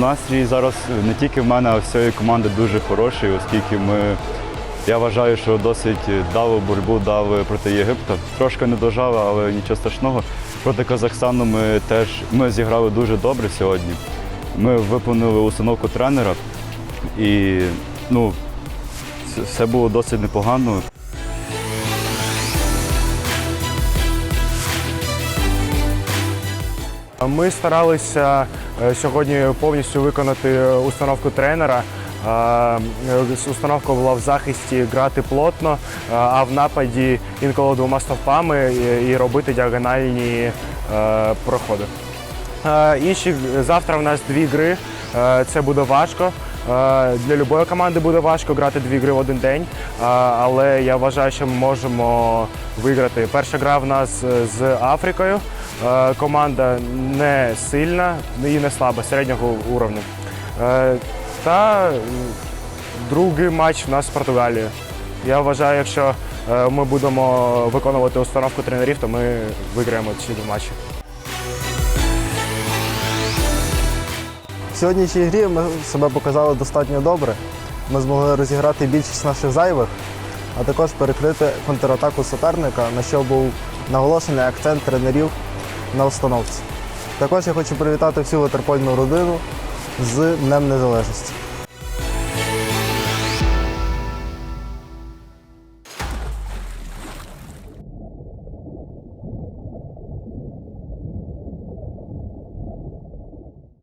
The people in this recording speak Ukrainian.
Настрій зараз не тільки в мене, а всієї команди дуже хороший, оскільки ми, я вважаю, що досить дали боротьбу дали проти Єгипта. Трошки не дожали, але нічого страшного. Проти Казахстану ми теж ми зіграли дуже добре сьогодні. Ми виконали установку тренера і ну, все- було досить непогано. Ми старалися е, сьогодні повністю виконати установку тренера. Е, е, Установка була в захисті грати плотно, е, а в нападі інколи двома стовпами і- робити діагональні е, проходи. Е, Інші завтра в нас дві гри. Е, Це буде важко. Е, Для будь-якої команди буде важко грати дві гри в один день, Е, але я вважаю, що ми можемо виграти. Перша гра в нас е, з Африкою. Е, Команда не сильна і не слаба, середнього уровня. Е, Та другий матч в нас з Португалією. Я вважаю, якщо е, ми будемо виконувати установку тренерів, то ми виграємо ці два матчі. В сьогоднішній грі ми себе показали достатньо добре. Ми змогли розіграти більшість наших зайвих, а також перекрити контратаку суперника, на що був наголошений акцент тренерів на установці. Також я хочу привітати всю ватерпольну родину з Днем Незалежності.